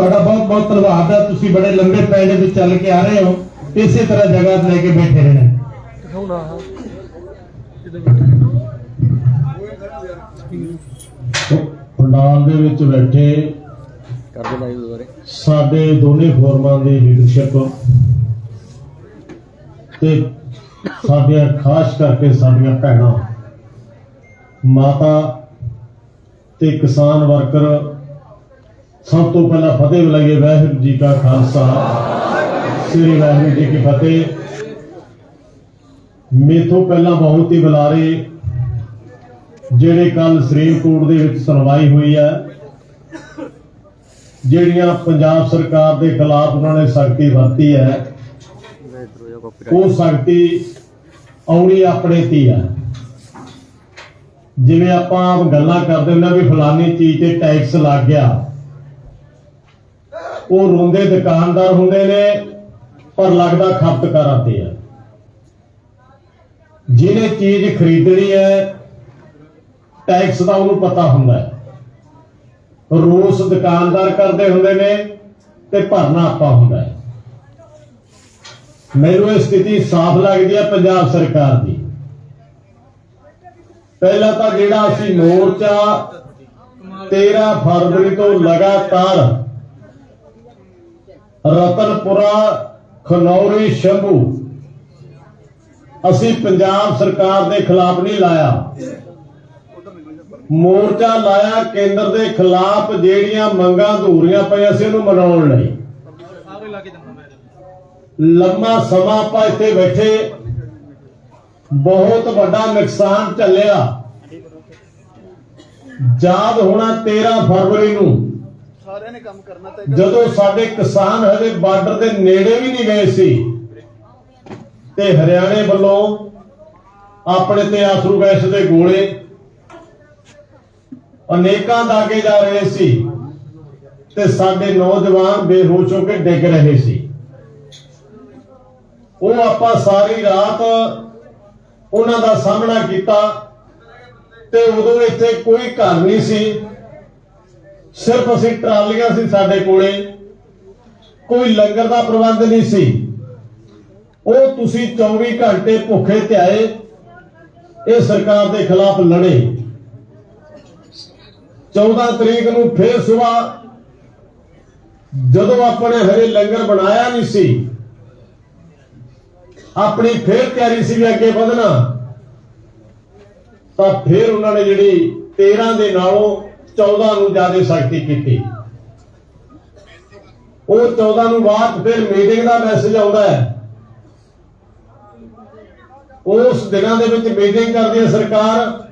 ਤੁਹਾਡਾ ਬਹੁਤ ਬਹੁਤ ਧੰਨਵਾਦ ਹੈ। ਤੁਸੀਂ ਬੜੇ ਲੰਬੇ ਪੈਂਡੇ ਵਿੱਚ ਚੱਲ ਕੇ ਆ ਰਹੇ ਹੋ। ਇਸੇ ਤਰ੍ਹਾਂ ਜਗ੍ਹਾ ਲੈ ਕੇ ਬੈਠੇ ਰਹਿਣਾ। ਦਿਖਾਉਣਾ ਹਾਂ ਪੰਡਾਲ ਦੇ ਵਿੱਚ ਬੈਠੇ ਲਾਈਵ ਦੁਬਾਰੇ। ਸਾਡੇ ਦੋਨੇ ਫੋਰਮਾਂ ਦੀ ਲੀਡਰਸ਼ਿਪ ਤੇ ਸਾਡੀਆਂ ਖਾਸ ਕਰਕੇ ਸਾਡੀਆਂ ਭੈਣਾਂ ਮਾਤਾ ਤੇ ਕਿਸਾਨ ਵਰਕਰ ਸਭ ਤੋਂ ਪਹਿਲਾਂ ਫਤਿਹ ਬੁਲਾਈਏ ਵਾਹਿਗੁਰੂ ਜੀ ਕਾ ਖਾਲਸਾ। ਸ੍ਰੀ ਵਾਹਿਗੁਰੂ ਜੀ ਕੀ ਫਤਿਹ। ਮੇਥੋਂ ਪਹਿਲਾਂ ਬਹੁਤ ਹੀ ਬੁਲਾਰੇ ਜਿਹੜੇ ਕੱਲ ਸੁਪਰੀਮ ਕੋਰਟ ਦੇ ਵਿੱਚ ਸੁਣਵਾਈ ਹੋਈ ਹੈ, ਜਿਹੜੀਆਂ ਪੰਜਾਬ ਸਰਕਾਰ ਦੇ ਖਿਲਾਫ ਉਹਨਾਂ ਨੇ ਸਖਤੀ ਵਰਤੀ ਹੈ, ਉਹ ਸਖਤੀ ਆਉਣੀ ਆਪਣੇ ਤੇ ਹੈ ਜਿਵੇਂ ਆਪਾਂ ਗੱਲਾਂ ਕਰਦੇ ਹੁੰਦੇ ਵੀ ਫਲਾਨੀ ਚੀਜ਼ ਤੇ ਟੈਕਸ ਲੱਗ ਗਿਆ ਉਹ ਰੋਂਦੇ ਦੁਕਾਨਦਾਰ ਹੁੰਦੇ ਨੇ, ਪਰ ਲੱਗਦਾ ਖਪਤਕਾਰਾਂ ਤੇ ਹੈ ਜਿਹਨੇ ਚੀਜ਼ ਖਰੀਦਣੀ ਹੈ ਟੈਕਸ ਦਾ ਉਹਨੂੰ ਪਤਾ ਹੁੰਦਾ ਹੈ। ਰੋਸ ਦੁਕਾਨਦਾਰ ਕਰਦੇ ਹੁੰਦੇ ਨੇ ਤੇ ਭਰਨਾ ਆਪਾਂ ਹੁੰਦਾ ਹੈ। ਮੈਨੂੰ ਇਹ ਸਥਿਤੀ ਸਾਫ਼ ਲੱਗਦੀ ਹੈ ਪੰਜਾਬ ਸਰਕਾਰ ਦੀ। ਪਹਿਲਾਂ ਤਾਂ ਜਿਹੜਾ ਅਸੀਂ ਮੋਰਚਾ 13 ਫਰਵਰੀ ਤੋਂ ਲਗਾਤਾਰ ਰਤਨਪੁਰਾ, ਖਨੌਰੀ, ਸ਼ੰਭੂ। ਅਸੀਂ ਪੰਜਾਬ ਸਰਕਾਰ ਦੇ ਖਿਲਾਫ ਨਹੀਂ ਲਾਇਆ। ਮੋਰਚਾ ਲਾਇਆ ਕੇਂਦਰ ਦੇ ਖਿਲਾਫ ਜਿਹੜੀਆਂ ਮੰਗਾਂ ਅਧੂਰੀਆਂ ਪਈਆਂ ਸੀ, ਉਹਨੂੰ ਮਨਾਉਣ ਲਈ। ਲੰਮਾ ਸਮਾਂ ਆਪਾਂ ਇੱਥੇ ਬੈਠੇ, ਬਹੁਤ ਵੱਡਾ ਨੁਕਸਾਨ ਝੱਲਿਆ ਯਾਦ ਹੋਣਾ 13 ਫਰਵਰੀ ਨੂੰ। ਸਾਰਿਆਂ ਨੇ ਕੰਮ ਕਰਨਾ ਤਾਂ ਜਦੋਂ ਸਾਡੇ ਕਿਸਾਨ ਹਜੇ ਬਾਰਡਰ ਦੇ ਨੇੜੇ ਵੀ ਨਹੀਂ ਗਏ ਸੀ, ਤੇ ਹਰਿਆਣੇ ਵੱਲੋਂ ਆਪਣੇ ਤੇ ਆਸਰੂ ਗੈਸ ਦੇ ਗੋਲੇ ਅਨੇਕਾਂ ਦਾਗੇ ਜਾ ਰਹੇ ਸੀ ਤੇ ਸਾਡੇ ਨੌਜਵਾਨ ਬੇਹੋਸ਼ ਹੋ ਕੇ ਡਿੱਗ ਰਹੇ ਸੀ। ਉਹ ਆਪਾਂ ਸਾਰੀ ਰਾਤ ਉਹਨਾਂ ਦਾ ਸਾਹਮਣਾ ਕੀਤਾ ਤੇ ਉਦੋਂ ਇੱਥੇ ਕੋਈ ਘਰ ਨਹੀਂ ਸੀ। ਸਿਰਫ ਅਸੀਂ ਟਰਾਲੀਆਂ ਸੀ ਸਾਡੇ ਕੋਲੇ। ਕੋਈ ਲੰਗਰ ਦਾ ਪ੍ਰਬੰਧ ਨਹੀਂ ਸੀ। ਉਹ ਤੁਸੀਂ 24 ਘੰਟੇ ਭੁੱਖੇ ਧਿਆਏ, ਇਹ ਸਰਕਾਰ ਦੇ ਖਿਲਾਫ ਲੜੇ। 14 ਤਰੀਕ ਨੂੰ ਫੇਰ ਸਵੇਰ ਜਦੋਂ ਆਪਣੇ ਹਰੇ ਲੰਗਰ ਬਣਾਇਆ ਨਹੀਂ ਸੀ, ਆਪਣੀ ਫੇਰ ਤਿਆਰੀ ਸੀ ਵੀ ਅੱਗੇ ਵਧਣਾ, ਤਾਂ ਫੇਰ ਉਹਨਾਂ ਨੇ ਜਿਹੜੀ 13 ਦੇ ਨਾਲੋਂ 14 ਨੂੰ ਜ਼ਿਆਦਾ ਸਖਤੀ ਕੀਤੀ। ਉਹ 14 ਨੂੰ ਬਾਅਦ ਫਿਰ ਮੀਟਿੰਗ ਦਾ ਮੈਸੇਜ ਆਉਂਦਾ ਹੈ। ਉਸ ਦਿਨਾਂ ਦੇ ਵਿੱਚ ਮੀਟਿੰਗ ਕਰਦੀ ਹੈ ਸਰਕਾਰ।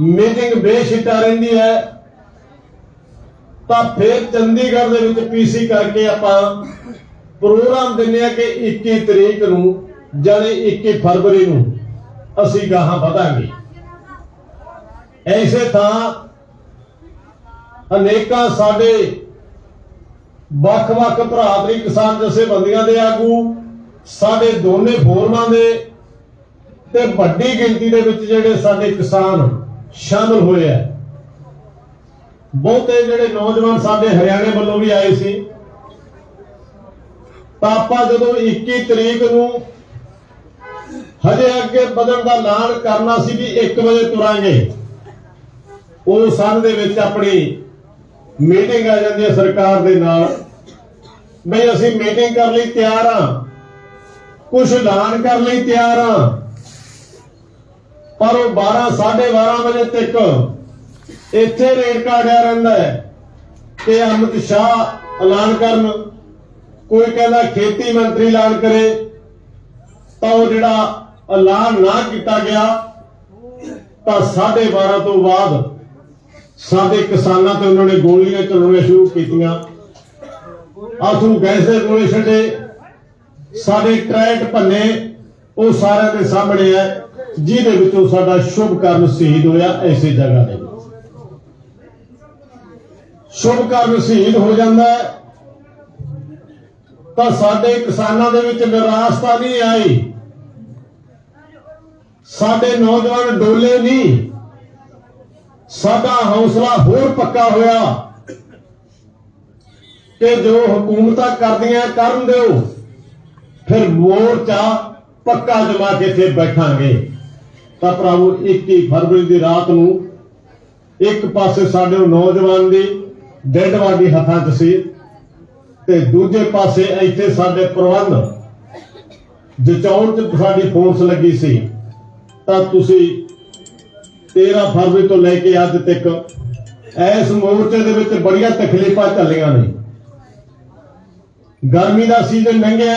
ਮੀਟਿੰਗ ਬੇਸ਼ਿਟਾ ਰਹਿੰਦੀ ਹੈ। ਤਾਂ ਫਿਰ ਚੰਡੀਗੜ੍ਹ ਦੇ ਵਿੱਚ ਪੀਸੀ ਕਰਕੇ ਆਪਾਂ ਪ੍ਰੋਗਰਾਮ ਦਿੰਨੇ ਆ ਕਿ 21 ਤਰੀਕ ਨੂੰ ਜਾਨੀ 21 ਫਰਵਰੀ ਨੂੰ ਅਸੀਂ ਗਾਹਾਂ ਵਧਾਂਗੇ। ਐਸੇ ਥਾਂ ਅਨੇਕਾਂ ਸਾਡੇ ਵੱਖ-ਵੱਖ ਭਰਾਤਰੀ ਕਿਸਾਨ ਜਥੇਬੰਦੀਆਂ ਦੇ ਆਗੂ, ਸਾਡੇ ਦੋਨੇ ਫੋਰਮਾਂ ਦੇ ਤੇ ਵੱਡੀ ਗਿਣਤੀ ਦੇ ਵਿੱਚ ਜਿਹੜੇ ਸਾਡੇ ਕਿਸਾਨ ਸ਼ਾਮਲ ਹੋਏ ਆ। ਬਹੁਤੇ ਜਿਹੜੇ ਨੌਜਵਾਨ ਸਾਡੇ ਹਰਿਆਣੇ ਵੱਲੋਂ ਵੀ ਆਏ ਸੀ। ਤਾਂ ਆਪਾਂ ਜਦੋਂ 21 ਤਰੀਕ ਨੂੰ ਹਜੇ ਅੱਗੇ ਵਧਣ ਦਾ ਐਲਾਨ ਕਰਨਾ ਸੀ ਵੀ 1 ਵਜੇ ਤੁਰਾਂਗੇ ਉਹ ਸੰਨ ਦੇ ਵਿੱਚ ਆਪਣੀ ਮੀਟਿੰਗ ਆ ਜਾਂਦੀ ਹੈ ਸਰਕਾਰ ਦੇ ਨਾਲ। ਬਈ ਅਸੀਂ ਮੀਟਿੰਗ ਕਰਨ ਲਈ ਤਿਆਰ ਹਾਂ। ਕੁਝ ਐਲਾਨ ਕਰਨ ਲਈ ਤਿਆਰ ਹਾਂ। ਪਰ ਉਹ 12 12:30 ਵਜੇ ਤੱਕ ਇੱਥੇ ਰੇਡ ਕਾੜਿਆ ਰਹਿੰਦਾ ਹੈ ਕਿ ਅਮਿਤ ਸ਼ਾਹ ਐਲਾਨ ਕਰਨ। ਕੋਈ ਕਹਿੰਦਾ ਖੇਤੀ ਮੰਤਰੀ ਐਲਾਨ ਕਰੇ, ਤਾਂ ਉਹ ਜਿਹੜਾ ਐਲਾਨ ਨਾ ਕੀਤਾ ਗਿਆ, ਤਾਂ 12:30 ਤੋਂ ਬਾਅਦ ਸਾਡੇ ਕਿਸਾਨਾਂ ਤੇ ਉਹਨਾਂ ਨੇ ਗੋਲੀਆਂ ਚਲਾਉਣੀਆਂ ਸ਼ੁਰੂ ਕੀਤੀਆਂ। ਆਥੂ ਗੈਸ ਦੇ ਗੋਲੇ ਛੱਡੇ। ਸਾਡੇ ਟਰੈਕਟ ਭੰਨੇ, ਉਹ ਸਾਰਿਆਂ ਦੇ ਸਾਹਮਣੇ ਹੈ, ਜਿਹਦੇ ਵਿੱਚੋਂ ਸਾਡਾ ਸ਼ੁਭ ਕਰਨ ਸ਼ਹੀਦ ਹੋਇਆ ਐਸੇ ਜਗ੍ਹਾ ਤੇ ਸ਼ੁਭ ਕਰਨ ਸ਼ਹੀਦ ਹੋ ਜਾਂਦਾ ਤਾਂ ਸਾਡੇ ਕਿਸਾਨਾਂ ਦੇ ਵਿੱਚ ਨਿਰਾਸ਼ਤਾ ਨਹੀਂ ਆਈ। ਸਾਡੇ ਨੌਜਵਾਨ ਡੋਲੇ ਨਹੀਂ। ਸਾਡਾ ਹੌਸਲਾ ਹੋਰ ਪੱਕਾ ਹੋਇਆ ਕਿ ਜੋ ਹਕੂਮਤਾਂ ਕਰਦੀਆਂ ਕਰਨ ਦਿਓ, ਫਿਰ ਮੋਰਚਾ ਪੱਕਾ ਜਮਾ ਕੇ ਇੱਥੇ ਬੈਠਾਂਗੇ। ਤਾਂ ਭਰਾਵੋ 21 ਫਰਵਰੀ ਦੀ ਰਾਤ ਨੂੰ ਇੱਕ ਪਾਸੇ ਸਾਡੇ ਨੌਜਵਾਨ ਦੀ ਡੈਡ ਬਾਡੀ ਹੱਥਾਂ 'ਚ ਸੀ ਤੇ ਦੂਜੇ ਪਾਸੇ ਇੱਥੇ ਸਾਡੇ ਪ੍ਰਬੰਧ ਜਚਾਉਣ 'ਚ ਸਾਡੀ ਫੋਰਸ ਲੱਗੀ ਸੀ। ਤਾਂ ਤੁਸੀਂ 13 ਫਰਵਰੀ ਤੋਂ ਲੈ ਕੇ ਅੱਜ ਤੱਕ ਇਸ ਮੋਰਚੇ ਦੇ ਵਿੱਚ ਬੜੀਆਂ ਤਕਲੀਫਾਂ ਚੱਲੀਆਂ ਨੇ। ਗਰਮੀ ਦਾ ਸੀਜ਼ਨ ਲੰਘਿਆ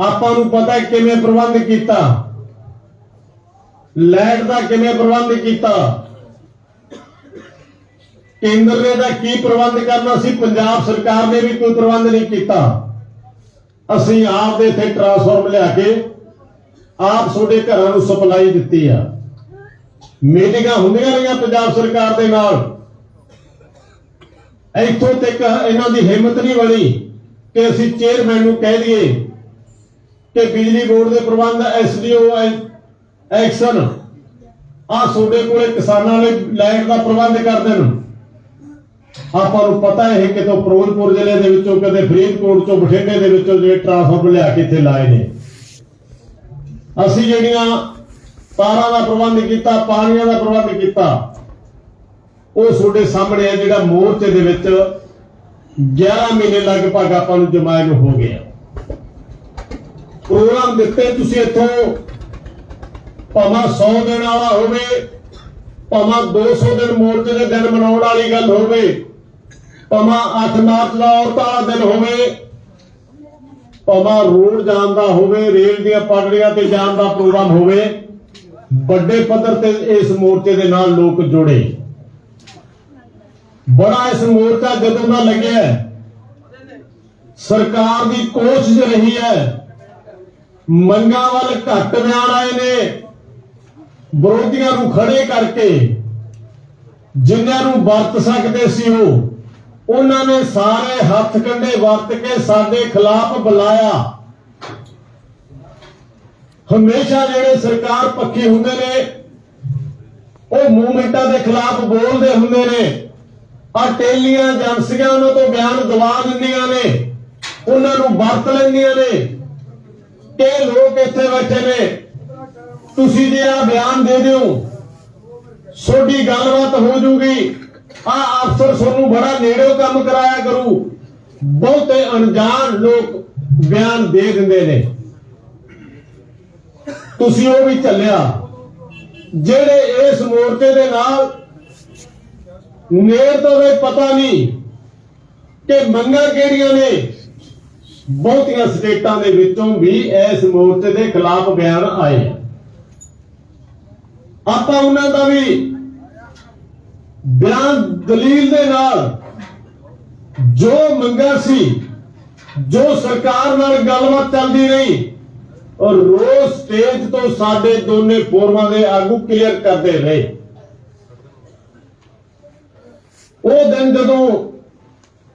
ਆਪਾਂ ਨੂੰ ਪਤਾ ਕਿਵੇਂ ਪ੍ਰਬੰਧ ਕੀਤਾ। ਲਾਈਟ ਦਾ ਕਿਵੇਂ ਪ੍ਰਬੰਧ ਕੀਤਾ। ਕੇਂਦਰ ਨੇ ਦਾ ਕੀ ਪ੍ਰਬੰਧ ਕਰਨਾ ਸੀ? ਪੰਜਾਬ ਸਰਕਾਰ ਨੇ ਵੀ ਕੋਈ ਪ੍ਰਬੰਧ ਨਹੀਂ ਕੀਤਾ। ਅਸੀਂ ਆਪ ਦੇ ਇੱਥੇ ਟਰਾਂਸਫਾਰਮ ਲਿਆ ਕੇ ਆਪ ਤੁਹਾਡੇ ਘਰਾਂ ਨੂੰ ਸਪਲਾਈ ਦਿੱਤੀ ਆ। ਮੀਟਿੰਗਾਂ ਹੁੰਦੀਆਂ ਰਹੀਆਂ ਪੰਜਾਬ ਸਰਕਾਰ ਦੇ ਨਾਲ। ਇੱਥੋਂ ਤੱਕ ਇਹਨਾਂ ਦੀ ਹਿੰਮਤ ਨਹੀਂ ਬਣੀ ਕਿ ਅਸੀਂ ਚੇਅਰਮੈਨ ਨੂੰ ਕਹਿ ਦਈਏ ਕਿ ਬਿਜਲੀ ਬੋਰਡ ਦੇ ਪ੍ਰਬੰਧ ਐਸਡੀਓ ਐਕਸ਼ਨ ਆ ਤੁਹਾਡੇ ਕੋਲੇ ਕਿਸਾਨਾਂ ਲਈ ਲਾਈਟ ਦਾ ਪ੍ਰਬੰਧ ਕਰ ਦੇਣ। ਆਪਾਂ ਨੂੰ ਪਤਾ ਹੈ ਕਿਤੋਂ ਫਿਰੋਜ਼ਪੁਰ ਜ਼ਿਲ੍ਹੇ ਦੇ ਵਿੱਚੋਂ ਕਦੇ ਫਰੀਦਕੋਟ ਚੋਂ, ਬਠਿੰਡੇ ਦੇ ਵਿੱਚੋਂ ਜਿਹੜੇ ਟਰਾਂਸਫਾਰਮਰ ਲਿਆ ਕੇ ਇੱਥੇ ਲਾਏ ਨੇ। ਅਸੀਂ ਜਿਹੜੀਆਂ ਤਾਰਾਂ ਦਾ ਪ੍ਰਬੰਧ ਕੀਤਾ, ਪਾਣੀਆਂ ਦਾ ਪ੍ਰਬੰਧ ਕੀਤਾ। ਉਹ ਤੁਹਾਡੇ ਸਾਹਮਣੇ ਹੈ ਜਿਹੜਾ ਮੋਰਚੇ ਦੇ ਵਿੱਚ 11 ਮਹੀਨੇ ਲਗਭਗ ਆਪਾਂ ਨੂੰ ਜਮਾਇਆ ਨੂੰ ਹੋ ਗਿਆ। ਪ੍ਰੋਗਰਾਮ ਦਿੱਤੇ ਤੁਸੀਂ ਇੱਥੋਂ, ਭਾਵੇਂ 100 ਦਿਨ ਵਾਲਾ ਹੋਵੇ, ਭਾਵੇਂ 200 ਦਿਨ ਮੋਰਚੇ ਦੇ ਦਿਨ ਮਨਾਉਣ ਵਾਲੀ ਗੱਲ ਹੋਵੇ, ਭਾਵੇਂ 8 ਮਾਰਚ ਦਾ ਔਰਤਾਂ ਵਾਲਾ ਦਿਨ ਹੋਵੇ, ਭਾਵੇਂ ਰੋਡ ਜਾਣ ਦਾ ਹੋਵੇ, ਰੇਲ ਦੀਆਂ ਪਟੜੀਆਂ ਤੇ ਜਾਣ ਦਾ ਪ੍ਰੋਗਰਾਮ ਹੋਵੇ ਵੱਡੇ ਪੱਧਰ ਤੇ ਇਸ ਮੋਰਚੇ ਦੇ ਨਾਲ ਲੋਕ ਜੁੜੇ। ਬੜਾ ਇਸ ਮੋਰਚਾ ਜਦੋਂ ਦਾ ਲੱਗਿਆ ਸਰਕਾਰ ਦੀ ਕੋਸ਼ਿਸ਼ ਰਹੀ ਹੈ, ਮੰਗਾਂ ਵੱਲ ਘੱਟ ਬਿਆਨ ਆਏ ਨੇ, ਵਿਰੋਧੀਆਂ ਨੂੰ ਖੜੇ ਕਰਕੇ ਜਿਨ੍ਹਾਂ ਨੂੰ ਵਰਤ ਸਕਦੇ ਸੀ ਉਹ, ਉਹਨਾਂ ਨੇ ਸਾਰੇ ਹੱਥ ਕੰਡੇ ਵਰਤ ਕੇ ਸਾਡੇ ਖਿਲਾਫ ਬੁਲਾਇਆ। ਹਮੇਸ਼ਾ ਜਿਹੜੇ ਸਰਕਾਰ ਪੱਖੀ ਹੁੰਦੇ ਨੇ, ਉਹ ਮੂਵਮੈਂਟਾਂ ਦੇ ਖਿਲਾਫ ਬੋਲਦੇ ਹੁੰਦੇ ਨੇ। ਆ ਟੇਲੀਆਂ ਏਜੰਸੀਆਂ ਉਹਨਾਂ ਤੋਂ ਬਿਆਨ ਦਵਾ ਦਿੰਦੀਆਂ ਨੇ, ਉਹਨਾਂ ਨੂੰ ਵਰਤ ਲੈਂਦੀਆਂ ਨੇ। ਕਿ ਲੋਕ ਇੱਥੇ ਬੈਠੇ ਨੇ, ਤੁਸੀਂ ਜੇ ਆ ਬਿਆਨ ਦੇ ਦਿਓ ਛੋਟੀ ਗੱਲਬਾਤ ਹੋ ਜੂਗੀ। ਆ ਅਫਸਰ ਤੁਹਾਨੂੰ ਬੜਾ ਨੇੜਿਓਂ ਕੰਮ ਕਰਾਇਆ ਕਰੂ। ਬਹੁਤੇ ਅਣਜਾਣ ਲੋਕ ਬਿਆਨ ਦੇ ਦਿੰਦੇ ਨੇ। ਤੁਸੀਂ ਉਹ ਵੀ ਚੱਲਿਆ। ਜਿਹੜੇ ਇਸ ਮੋਰਚੇ ਦੇ ਨਾਲ ਨੇੜ ਤੋਂ ਵੀ ਪਤਾ ਨਹੀਂ ਕਿ ਮੰਗਾਂ ਕਿਹੜੀਆਂ ਨੇ, ਬਹੁਤੀਆਂ ਸਟੇਟਾਂ ਦੇ ਵਿੱਚੋਂ ਵੀ ਇਸ ਮੋਰਚੇ ਦੇ ਖਿਲਾਫ ਬਿਆਨ ਆਏ। ਆਪਾਂ ਉਹਨਾਂ ਦਾ ਵੀ ਬਿਆਨ ਦਲੀਲ ਦੇ ਨਾਲ ਜੋ ਮੰਗਾ ਸੀ, ਜੋ ਸਰਕਾਰ ਨਾਲ ਗੱਲਬਾਤ ਚੱਲਦੀ ਰਹੀ ਔਰ ਰੋਜ਼ ਸਟੇਜ ਤੋਂ ਸਾਡੇ ਦੋਨੇ ਫੋਰਮਾਂ ਦੇ ਆਗੂ ਕਲੀਅਰ ਕਰਦੇ ਰਹੇ। ਉਹ ਦਿਨ ਜਦੋਂ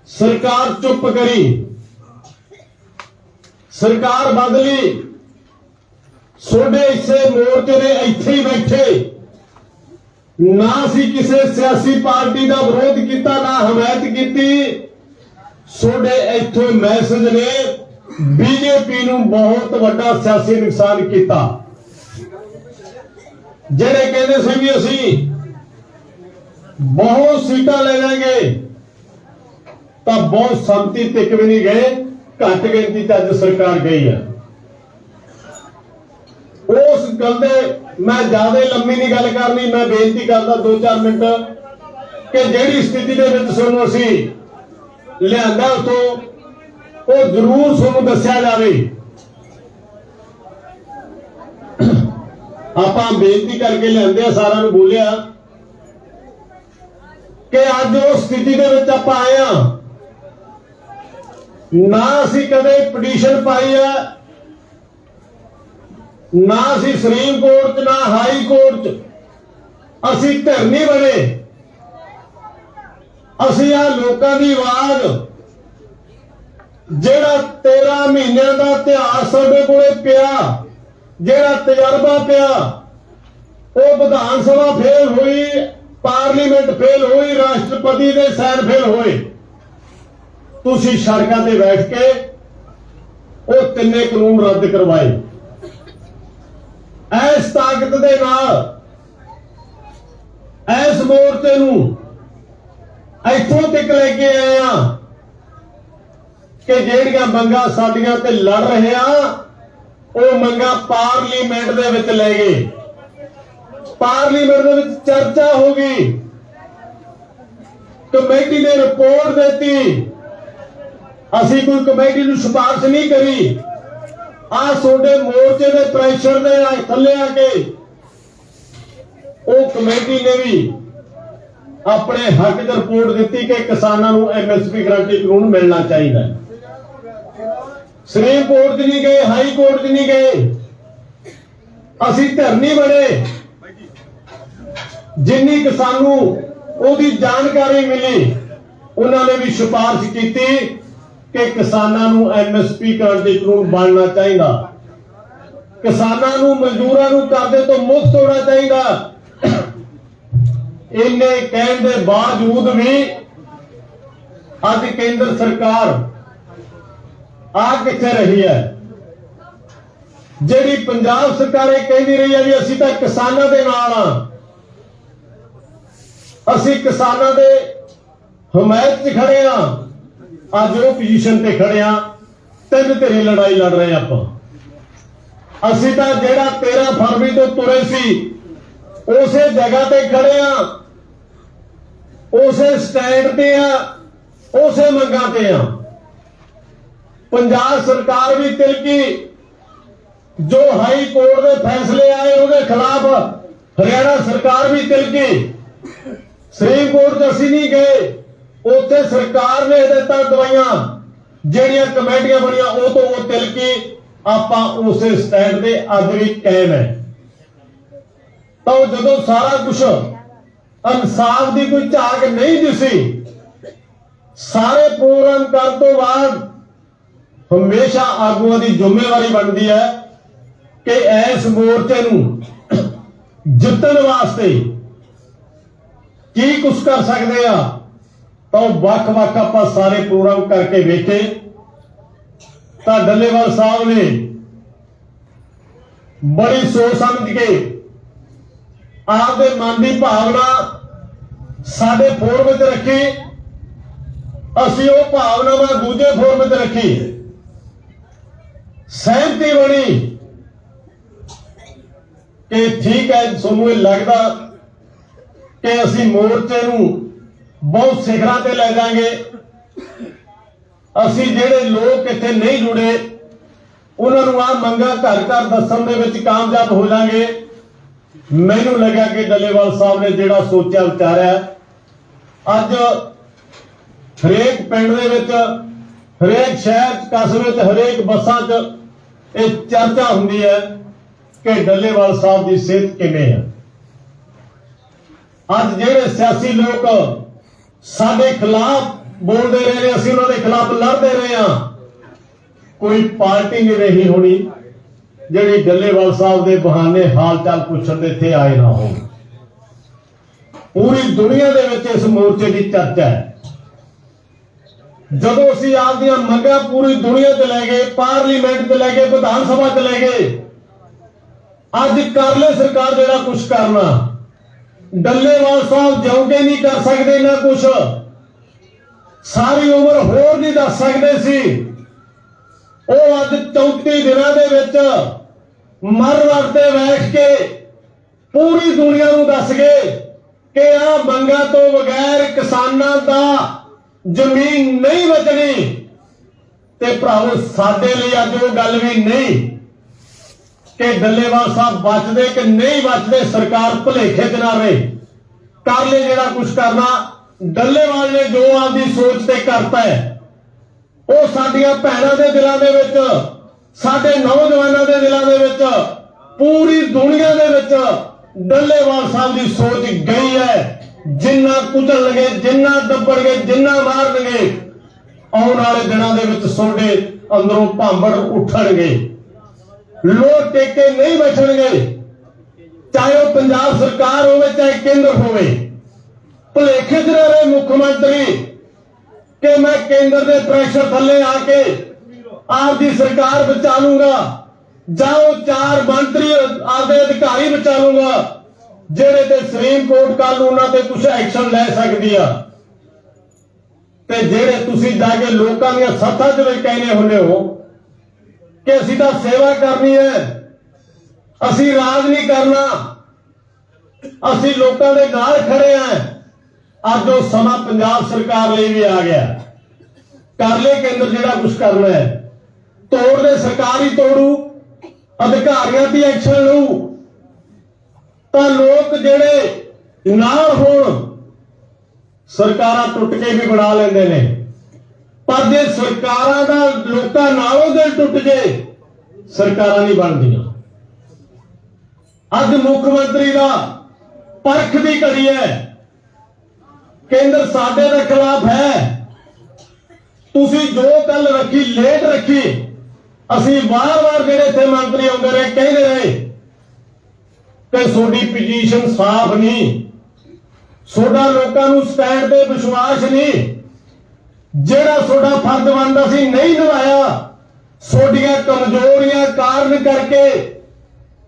ਸਰਕਾਰ ਚੁੱਪ ਕਰੀ, ਸਰਕਾਰ ਬਦਲੀ ਸੋਡੇ ਇਸੇ ਮੋਰਚੇ ਦੇ ਇੱਥੇ ਹੀ ਬੈਠੇ। ਨਾ ਸੀ ਕਿਸੇ ਸਿਆਸੀ ਪਾਰਟੀ ਦਾ ਵਿਰੋਧ ਕੀਤਾ, ਨਾ ਹਮਾਇਤ ਕੀਤੀ। ਸੋਡੇ ਇੱਥੋਂ ਮੈਸੇਜ ਨੇ ਬੀਜੇਪੀ ਨੂੰ ਬਹੁਤ ਵੱਡਾ ਸਿਆਸੀ ਨੁਕਸਾਨ ਕੀਤਾ। ਜਿਹੜੇ ਕਹਿੰਦੇ ਸੀ ਵੀ ਅਸੀਂ ਬਹੁਤ ਸੀਟਾਂ ਲੈ ਲਾਂਗੇ ਤਾਂ ਬਹੁਤ ਸੰਮਤੀ ਤੱਕ ਵੀ ਨਹੀਂ ਗਏ, ਘੱਟ ਗਿਣਤੀ ਤੇ ਅੱਜ ਸਰਕਾਰ ਗਈ ਹੈ ਉਸ ਗੱਲ ਦੇ ਮੈਂ ਜ਼ਿਆਦਾ ਲੰਮੀ ਨਹੀਂ ਗੱਲ ਕਰਨੀ, ਮੈਂ ਬੇਨਤੀ ਕਰਦਾ 2-4 ਮਿੰਟ ਕਿ ਜਿਹੜੀ ਸਥਿਤੀ ਦੇ ਵਿੱਚ ਤੁਹਾਨੂੰ ਅਸੀਂ ਲਿਆਂਦਾ ਉਤੋਂ ਉਹ ਜ਼ਰੂਰ ਤੁਹਾਨੂੰ ਦੱਸਿਆ ਜਾਵੇ। ਆਪਾਂ ਬੇਨਤੀ ਕਰਕੇ ਲਿਆਂਦੇ ਆ, ਸਾਰਿਆਂ ਨੂੰ ਬੋਲਿਆ ਕਿ ਅੱਜ ਉਹ ਸਥਿਤੀ ਦੇ ਵਿੱਚ ਆਪਾਂ ਆਏ ਆ। ਨਾ ਅਸੀਂ ਕਦੇ ਪਟੀਸ਼ਨ ਪਾਈ ਆ, ਨਾ ਅਸੀਂ ਸੁਪਰੀਮ ਕੋਰਟ 'ਚ, ਨਾ ਹਾਈ ਕੋਰਟ 'ਚ। ਅਸੀਂ ਧਰਨੀ ਬਣੇ। ਅਸੀਂ ਆ ਲੋਕਾਂ ਦੀ ਆਵਾਜ਼ ਜਿਹੜਾ 13 ਮਹੀਨਿਆਂ ਦਾ ਇਤਿਹਾਸ ਸਾਡੇ ਕੋਲੇ ਪਿਆ, ਜਿਹੜਾ ਤਜਰਬਾ ਪਿਆ, ਉਹ ਵਿਧਾਨ ਸਭਾ ਫੇਲ ਹੋਈ, ਪਾਰਲੀਮੈਂਟ ਫੇਲ ਹੋਈ, ਰਾਸ਼ਟਰਪਤੀ ਦੇ ਸੈਨ ਫੇਲ ਹੋਏ। ਤੁਸੀਂ ਸੜਕਾਂ ਤੇ ਬੈਠ ਕੇ ਉਹ ਤਿੰਨੇ ਕਾਨੂੰਨ ਰੱਦ ਕਰਵਾਏ। ਐਸ ਤਾਕਤ ਦੇ ਨਾਲ ਐਸ ਮੋਰਚੇ ਨੂੰ ਇੱਥੋਂ ਤੱਕ ਲੈ ਕੇ ਆਏ ਆ ਕਿ ਜਿਹੜੀਆਂ ਮੰਗਾਂ ਸਾਡੀਆਂ ਤੇ ਲੜ ਰਹੇ ਆ, ਉਹ ਮੰਗਾਂ ਪਾਰਲੀਮੈਂਟ ਦੇ ਵਿੱਚ ਲੈ ਗਏ। ਪਾਰਲੀਮੈਂਟ ਦੇ ਵਿੱਚ ਚਰਚਾ ਹੋ ਗਈ। ਕਮੇਟੀ ਨੇ ਰਿਪੋਰਟ ਦਿੱਤੀ। ਅਸੀਂ ਕੋਈ ਕਮੇਟੀ ਨੂੰ ਸਿਫਾਰਿਸ਼ ਨਹੀਂ ਕਰੀ। ਆ ਤੁਹਾਡੇ ਮੋਰਚੇ ਦੇ ਪ੍ਰੈਸ਼ਰ ਦੇ ਥੱਲੇ ਆ ਕੇ। ਉਹ ਕਮੇਟੀ ਨੇ ਵੀ ਆਪਣੇ ਹੱਕ ਦੀ ਰਿਪੋਰਟ ਦਿੱਤੀ ਕਿ ਕਿਸਾਨਾਂ ਨੂੰ ਐਮਐਸਪੀ ਗਰੰਟੀ ਕਾਨੂੰਨ ਮਿਲਣਾ ਚਾਹੀਦਾ ਹੈ। ਸੁਪਰੀਮ ਕੋਰਟ 'ਚ ਨਹੀਂ ਗਏ ਹਾਈ ਕੋਰਟ 'ਚ ਨਹੀਂ ਗਏ। ਅਸੀਂ ਧਰਨੀ ਬਣੇ। ਜਿੰਨੀ ਕਿ ਸਾਨੂੰ ਉਹਦੀ ਜਾਣਕਾਰੀ ਮਿਲੀ, ਉਹਨਾਂ ਨੇ ਵੀ ਸਿਫਾਰਿਸ਼ ਕੀਤੀ ਕਿ ਕਿਸਾਨਾਂ ਨੂੰ ਐਮਐਸਪੀ ਗਰੰਟੀ ਕਾਨੂੰਨ ਬਣਨਾ ਚਾਹੀਦਾ। ਕਿਸਾਨਾਂ ਨੂੰ, ਮਜ਼ਦੂਰਾਂ ਨੂੰ ਕਰਜ਼ੇ ਤੋਂ ਮੁਕਤ ਹੋਣਾ ਚਾਹੀਦਾ। ਇੰਨੇ ਕਹਿਣ ਦੇ ਬਾਵਜੂਦ ਵੀ ਅੱਜ ਕੇਂਦਰ ਸਰਕਾਰ ਆ ਕਿੱਥੇ ਰਹੀ ਹੈ? ਜਿਹੜੀ ਪੰਜਾਬ ਸਰਕਾਰ ਇਹ ਕਹਿੰਦੀ ਰਹੀ ਹੈ ਵੀ ਅਸੀਂ ਤਾਂ ਕਿਸਾਨਾਂ ਦੇ ਨਾਲ ਆ ਅਸੀਂ ਕਿਸਾਨਾਂ ਦੇ ਹਮਾਇਤ 'ਚ ਖੜੇ ਆ ਅੱਜ ਉਹ ਪੋਜੀਸ਼ਨ ਤੇ ਖੜੇ ਆ ਤਿੰਨ ਧਿਰੇ ਲੜਾਈ ਲੜ ਰਹੇ ਆਪਾਂ। ਅਸੀਂ ਤਾਂ ਜਿਹੜਾ 13 ਫਰਵਰੀ ਤੋਂ ਤੁਰੇ ਸੀ, ਉਸੇ ਜਗ੍ਹਾ ਤੇ ਖੜੇ ਆ ਉਸੇ ਸਟੈਂਡ ਤੇ ਆ ਉਸੇ ਮੰਗਾਂ ਤੇ ਆ ਪੰਜਾਬ ਸਰਕਾਰ ਵੀ ਤਿਲਕੀ, ਜੋ ਹਾਈ ਕੋਰਟ ਦੇ ਫੈਸਲੇ ਆਏ ਉਹਦੇ ਖਿਲਾਫ ਹਰਿਆਣਾ ਸਰਕਾਰ ਵੀ ਤਿਲਕੀ। ਸੁਪਰੀਮ ਕੋਰਟ 'ਚ ਅਸੀਂ ਨਹੀਂ ਗਏ, ਉੱਥੇ ਸਰਕਾਰ ਨੇ ਦਿੱਤਾ ਦਵਾਈਆਂ, ਜਿਹੜੀਆਂ ਕਮੇਟੀਆਂ ਬਣੀਆਂ, ਉਹ ਤੋਂ ਉਹ ਤਿਲਕੀ। ਆਪਾਂ ਉਸੇ ਸਟੈਂਡ ਤੇ ਅੱਜ ਵੀ ਕਾਇਮ ਹੈ। ਤਾਂ ਉਹ ਜਦੋਂ ਸਾਰਾ ਕੁਝ ਇਨਸਾਫ ਦੀ ਕੋਈ ਝਾਕ ਨਹੀਂ ਦਿਸੀ, ਸਾਰੇ ਪ੍ਰੋਗਰਾਮ ਕਰਨ ਤੋਂ ਬਾਅਦ ਹਮੇਸ਼ਾ ਆਗੂਆਂ ਦੀ ਜ਼ਿੰਮੇਵਾਰੀ ਬਣਦੀ ਹੈ ਕਿ ਇਸ ਮੋਰਚੇ ਨੂੰ ਜਿੱਤਣ ਵਾਸਤੇ ਕੀ ਕੁਝ ਕਰ ਸਕਦੇ ਆ, ਤਾਂ ਉਹ ਵੱਖ-ਵੱਖ ਆਪਾਂ ਸਾਰੇ ਪ੍ਰੋਗਰਾਮ ਕਰਕੇ ਵੇਖੇ। ਤਾਂ ਡੱਲੇਵਾਲ ਸਾਹਿਬ ਨੇ ਬੜੀ ਸੋਚ ਸਮਝ ਕੇ ਆਪਦੇ ਮਨ ਦੀ ਭਾਵਨਾ ਸਾਡੇ ਫੋਰਮ ਵਿੱਚ ਰੱਖੀ। ਅਸੀਂ ਉਹ ਭਾਵਨਾਵਾਂ ਦੂਜੇ ਫੋਰਮ ਵਿੱਚ ਰੱਖੀ। ਸਹਿਮਤੀ ਬਣੀ। ਕਿ ਠੀਕ ਹੈ, ਤੁਹਾਨੂੰ ਇਹ ਲੱਗਦਾ ਕਿ ਅਸੀਂ ਮੋਰਚੇ ਨੂੰ ਬਹੁਤ ਸਿਖਰਾਂ ਤੇ ਲੈ ਜਾਾਂਗੇ। ਅਸੀਂ ਜਿਹੜੇ ਲੋਕ ਇੱਥੇ ਨਹੀਂ ਜੁੜੇ, ਉਹਨਾਂ ਨੂੰ ਆ ਮੰਗਾ ਘਰ ਘਰ ਦੱਸਣ ਦੇ ਵਿੱਚ ਕਾਮਯਾਬ ਹੋ ਜਾਾਂਗੇ। ਮੈਨੂੰ ਲੱਗਾ ਕਿ ਡੱਲੇਵਾਲ ਸਾਹਿਬ ਨੇ ਜਿਹੜਾ ਸੋਚਿਆ, ਵਿਚਾਰਿਆ। ਅੱਜ ਹਰੇਕ ਪਿੰਡ ਦੇ ਵਿੱਚ, ਹਰੇਕ ਸ਼ਹਿਰ ਕਸਬੇ ਚ, ਹਰੇਕ ਬੱਸਾਂ ਚ ਇਹ ਚਰਚਾ ਹੁੰਦੀ ਹੈ ਕਿ ਡੱਲੇਵਾਲ ਸਾਹਿਬ ਦੀ ਸਿਹਤ ਕਿਵੇਂ ਹੈ। ਅੱਜ ਜਿਹੜੇ ਸਿਆਸੀ ਲੋਕ ਸਾਡੇ ਖਿਲਾਫ ਬੋਲਦੇ ਰਹੇ ਨੇ, ਅਸੀਂ ਉਹਨਾਂ ਦੇ ਖਿਲਾਫ ਲੜਦੇ ਰਹੇ ਹਾਂ। ਕੋਈ ਪਾਰਟੀ ਨਹੀਂ ਰਹੀ ਹੋਣੀ ਜਿਹੜੀ ਡੱਲੇਵਾਲ ਸਾਹਿਬ ਦੇ ਬਹਾਨੇ ਹਾਲ ਚਾਲ ਪੁੱਛਣ ਦੇ ਇੱਥੇ ਆਏ ਨਾ ਹੋਣ। ਪੂਰੀ ਦੁਨੀਆ ਦੇ ਵਿੱਚ ਇਸ ਮੋਰਚੇ ਦੀ ਚਰਚਾ ਹੈ। ਜਦੋਂ ਅਸੀਂ ਆਪਦੀਆਂ ਮੰਗਾਂ ਪੂਰੀ ਦੁਨੀਆ 'ਚ ਲੈ ਗਏ, ਪਾਰਲੀਮੈਂਟ 'ਚ ਲੈ ਗਏ, ਵਿਧਾਨ ਸਭਾ 'ਚ ਲੈ ਗਏ, ਅੱਜ ਕਰਲੇ ਸਰਕਾਰ ਜਿਹੜਾ ਕੁਝ ਕਰਨਾ। ਡੱਲੇਵਾਲ ਸਾਹਿਬ ਜਾਉਂਗੇ ਨਹੀਂ ਕਰ ਸਕਦੇ ਨਾ ਕੁਝ ਸਾਰੀ ਉਮਰ ਹੋਰ ਨਹੀਂ ਦੱਸ ਸਕਦੇ ਸੀ। ਉਹ ਅੱਜ 34 ਦਿਨਾਂ ਦੇ ਵਿੱਚ ਮਰ ਵਰਤੇ ਬੈਠ ਕੇ ਪੂਰੀ ਦੁਨੀਆ ਨੂੰ ਦੱਸ ਗਏ ਕਿ ਆ ਮੰਗਾ ਤੋਂ ਬਗੈਰ ਕਿਸਾਨਾਂ ਦਾ ਜ਼ਮੀਨ ਨਹੀਂ ਬਚਣੀ ਤੇ ਭਰਾਵੋ, ਸਾਡੇ ਲਈ ਅੱਜ ਉਹ ਗੱਲ ਵੀ ਨਹੀਂ ਕਿ ਡੱਲੇਵਾਲ ਸਾਹਿਬ ਬਚਦੇ ਕਿ ਨਹੀਂ ਬਚਦੇ, ਸਰਕਾਰ ਭੁਲੇਖੇ ਚ ਨਾ ਰਹੇ। ਕਰ ਲੈ ਜਿਹੜਾ ਕੁਝ ਕਰਨਾ, ਡੱਲੇਵਾਲ ਨੇ ਜੋ ਆਪਦੀ ਸੋਚ ਤੇ ਕਰਤਾ ਹੈ, ਉਹ ਸਾਡੀਆਂ ਭੈਣਾਂ ਦੇ ਦਿਲਾਂ ਦੇ ਵਿੱਚ, ਸਾਡੇ ਨੌਜਵਾਨਾਂ ਦੇ ਦਿਲਾਂ ਦੇ ਵਿੱਚ, ਪੂਰੀ ਦੁਨੀਆ ਦੇ ਵਿੱਚ ਡੱਲੇਵਾਲ ਸਾਹਿਬ ਦੀ ਸੋਚ ਗਈ ਹੈ। ਜਿੰਨਾ ਕੁਚਲਣਗੇ, ਜਿੰਨਾ ਦੱਬੜਗੇ ਜਿੰਨਾ ਮਾਰਨਗੇ, ਆਉਣ ਵਾਲੇ ਦਿਨਾਂ ਦੇ ਵਿੱਚ ਤੁਹਾਡੇ ਅੰਦਰੋਂ ਭਾਂਬੜ ਉੱਠਣਗੇ। ਲੋਕ ਟੇਕੇ ਨਹੀਂ ਬੈਠਣਗੇ। ਚਾਹੇ ਉਹ ਪੰਜਾਬ ਸਰਕਾਰ ਹੋਵੇ, ਚਾਹੇ ਕੇਂਦਰ ਹੋਵੇ। ਭੁਲੇਖੇ ਚ ਨਾ ਰਹੇ ਮੁੱਖ ਮੰਤਰੀ ਕਿ ਮੈਂ ਕੇਂਦਰ ਦੇ ਪ੍ਰੈਸ਼ਰ ਥੱਲੇ ਆ ਕੇ ਆਪਦੀ ਸਰਕਾਰ ਬਚਾ ਲੂੰਗਾ ਜਾਂ ਉਹ ਚਾਰ ਮੰਤਰੀ, ਆਪਦੇ ਅਧਿਕਾਰੀ ਬਚਾ ਲੂੰਗਾ ਜਿਹੜੇ ਤੇ ਸੁਪਰੀਮ ਕੋਰਟ ਕੱਲ ਉਹਨਾਂ ਤੇ ਕੁਝ ਐਕਸ਼ਨ ਲੈ ਸਕਦੀ ਆ ਤੇ ਜਿਹੜੇ ਤੁਸੀਂ ਜਾ ਕੇ ਲੋਕਾਂ ਦੀਆਂ ਸੱਥਾਂ 'ਚ ਵੀ ਕਹਿੰਦੇ ਹੁੰਦੇ ਹੋ ਕਿ ਅਸੀਂ ਤਾਂ ਸੇਵਾ ਕਰਨੀ ਹੈ, ਅਸੀਂ ਰਾਜ ਨਹੀਂ ਕਰਨਾ, ਅਸੀਂ ਲੋਕਾਂ ਦੇ ਨਾਲ ਖੜੇ ਆਂ ਅੱਜ ਉਹ ਸਮਾਂ ਪੰਜਾਬ ਸਰਕਾਰ ਲਈ ਵੀ ਆ ਗਿਆ। ਕਰ ਲੈ ਕੇਂਦਰ ਜਿਹੜਾ ਕੁਝ ਕਰਨਾ ਹੈ। ਤੋੜ ਦੇ ਸਰਕਾਰ ਹੀ ਤੋੜੂ, ਅਧਿਕਾਰੀਆਂ ਦੀ ਐਕਸ਼ਨ ਲਊ। ਤਾਂ ਲੋਕ ਜਿਹੜੇ ਨਾਲ ਹੋਣ, ਸਰਕਾਰਾਂ ਟੁੱਟ ਕੇ ਵੀ ਬਣਾ ਲੈਂਦੇ ਨੇ। ਪਰ ਜੇ ਸਰਕਾਰਾਂ ਦਾ ਲੋਕਾਂ ਨਾਲੋਂ ਦਿਲ ਟੁੱਟ ਜੇ, ਸਰਕਾਰਾਂ ਨਹੀਂ ਬਣਦੀਆਂ। ਅੱਜ ਮੁੱਖ ਮੰਤਰੀ ਦਾ ਪਰਖ ਦੀ ਘੜੀ ਹੈ। ਕੇਂਦਰ ਸਾਡੇ ਦੇ ਖਿਲਾਫ ਹੈ। ਤੁਸੀਂ ਜੋ ਗੱਲ ਰੱਖੀ, ਲੇਟ ਰੱਖੀ, ਅਸੀਂ ਵਾਰ-ਵਾਰ ਜਿਹੜੇ ਇੱਥੇ ਮੰਤਰੀ ਆਉਂਦੇ ਰਹੇ, ਕਹਿੰਦੇ ਰਹੇ ਕਿ ਤੁਹਾਡੀ ਪੋਜੀਸ਼ਨ ਸਾਫ਼ ਨਹੀਂ। ਤੁਹਾਡਾ ਲੋਕਾਂ ਨੂੰ ਸਟੈਂਡ ਤੇ ਵਿਸ਼ਵਾਸ ਨਹੀਂ। ਜਿਹੜਾ ਤੁਹਾਡਾ ਫਰਜ਼ ਬਣਦਾ ਸੀ ਨਹੀਂ ਨਿਭਾਇਆ, ਤੁਹਾਡੀਆਂ ਕਮਜ਼ੋਰੀਆਂ ਕਾਰਨ ਕਰਕੇ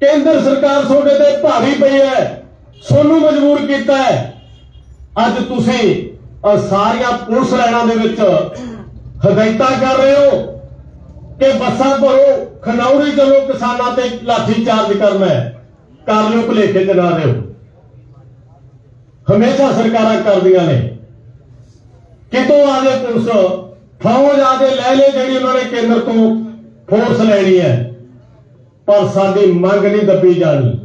ਕੇਂਦਰ ਸਰਕਾਰ ਤੁਹਾਡੇ ਤੇ ਭਾਰੀ ਪਈ ਹੈ, ਤੁਹਾਨੂੰ ਮਜਬੂਰ ਕੀਤਾ ਹੈ। ਅੱਜ ਤੁਸੀਂ ਸਾਰੀਆਂ ਪੁਲਿਸ ਲਾਈਨਾਂ ਦੇ ਵਿੱਚ ਹਦਾਇਤਾਂ ਕਰ ਰਹੇ ਹੋ ਕਿ ਬੱਸਾਂ ਭਰੋ, ਖਨੌਰੀ ਚਲੋ ਕਿਸਾਨਾਂ ਤੇ ਲਾਠੀ ਚਾਰਜ ਕਰਨਾ ਹੈ। ਕਰ ਲਿਓ ਭੁਲੇਖੇ ਤੇ ਨਾ ਰਹੋ ਹਮੇਸ਼ਾ ਸਰਕਾਰਾਂ ਕਰਦੀਆਂ ਨੇ। ਕਿਤੋਂ ਆ ਜੇ ਪੁਲਿਸ ਫੌਜ ਆ ਕੇ ਲੈ ਲੈ ਜਿਹੜੀ ਉਹਨਾਂ ਨੇ ਕੇਂਦਰ ਤੋਂ ਫੋਰਸ ਲੈਣੀ ਹੈ। ਪਰ ਸਾਡੀ ਮੰਗ ਨਹੀਂ ਦੱਬੀ ਜਾਣੀ।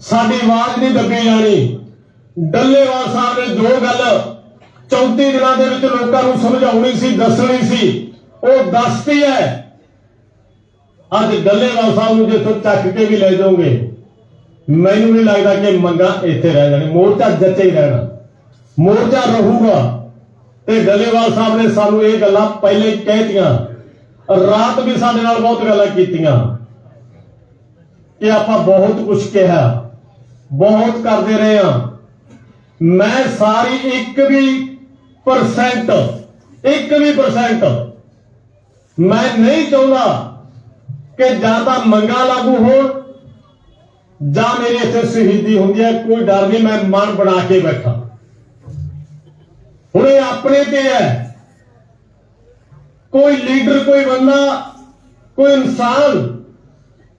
ਸਾਡੀ ਆਵਾਜ਼ ਨਹੀਂ ਦੱਬੀ ਜਾਣੀ। ਡੱਲੇਵਾਲ ਸਾਹਿਬ ਨੇ ਜੋ ਗੱਲ 34 ਦਿਨਾਂ ਦੇ ਵਿੱਚ ਲੋਕਾਂ ਨੂੰ ਸਮਝਾਉਣੀ ਸੀ, ਦੱਸਣੀ ਸੀ, ਉਹ ਦੱਸਤੀ ਹੈ। ਅੱਜ ਡੱਲੇਵਾਲ ਸਾਹਿਬ ਨੂੰ ਜਿੱਥੋਂ ਚੱਕ ਕੇ ਵੀ ਲੈ ਜਾਓਗੇ। ਮੈਨੂੰ ਨਹੀਂ ਲੱਗਦਾ ਕਿ ਮੰਗਾ ਇੱਥੇ ਰਹਿ ਜਾਣੀ। ਮੋਰਚਾ ਜੱਚੇ ਹੀ ਰਹਿਣਾ। ਮੋਰਚਾ ਰਹੂਗਾ। ਤੇ ਗਲੇਵਾਲ ਸਾਹਿਬ ਨੇ ਸਾਨੂੰ ਇਹ ਗੱਲਾਂ ਪਹਿਲੇ ਹੀ ਕਹਿਤੀਆਂ। ਰਾਤ ਵੀ ਸਾਡੇ ਨਾਲ ਬਹੁਤ ਗੱਲਾਂ ਕੀਤੀਆਂ। ਕਿ ਆਪਾਂ ਬਹੁਤ ਕੁਝ ਕਿਹਾ। ਬਹੁਤ ਕਰਦੇ ਰਹੇ ਹਾਂ। ਮੈਂ ਸਾਰੀ ਇੱਕ ਵੀ ਪਰਸੈਂਟ ਇੱਕ ਵੀ ਪਰਸੈਂਟ ਮੈਂ ਨਹੀਂ ਚਾਹੁੰਦਾ ਕਿ ਜਾਂ ਤਾਂ ਮੰਗਾ ਲਾਗੂ ਹੋਣ ਜਾਂ ਮੇਰੇ ਇੱਥੇ ਸ਼ਹੀਦੀ ਹੁੰਦੀ ਹੈ, ਕੋਈ ਡਰ ਨਹੀਂ, ਮੈਂ ਮਨ ਬਣਾ ਕੇ ਬੈਠਾ। ਹੁਣ ਇਹ ਆਪਣੇ ਤੇ ਹੈ। ਕੋਈ ਲੀਡਰ, ਕੋਈ ਬੰਦਾ, ਕੋਈ ਇਨਸਾਨ,